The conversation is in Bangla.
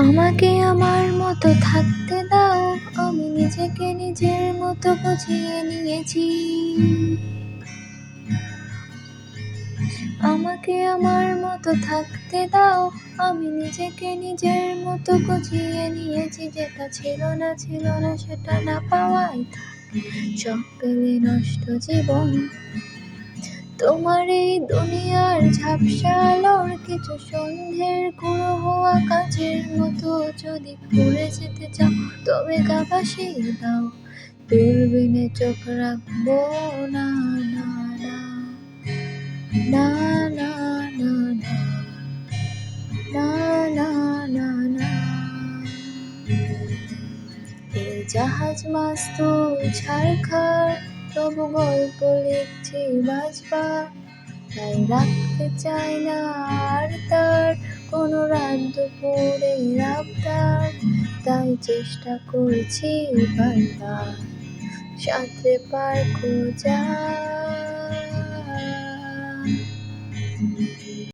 আমাকে আমার মতো থাকতে দাও, আমি নিজেকে নিজের মতো বুঝিয়ে নিয়েছি। আমাকে আমার মতো থাকতে দাও, আমি নিজেকে নিজের মতো বুঝিয়ে নিয়েছি। যেটা ছিল না ছিল না, সেটা না পাওয়াই থাক। পেলে নষ্ট জীবন তোমার এই দুনিয়ার ঝাপসা আলোর কিছু সন্ধ্যের গুঁড়ো হওয়া কাজের মতো যদি পড়ে যেতে চাও তবে গা দাও দূরবীনে চোখ রাখব না না না না না না না না না না এই জাহাজ মাস্ত ঝাড়খার সব গল্প লিখছি বাজবা। তাই রাখতে চাই না আর তার, কোনো রাত দুপুরে রাখতার তাই চেষ্টা করছি বাজবা সাঁতরে পার খোঁজা।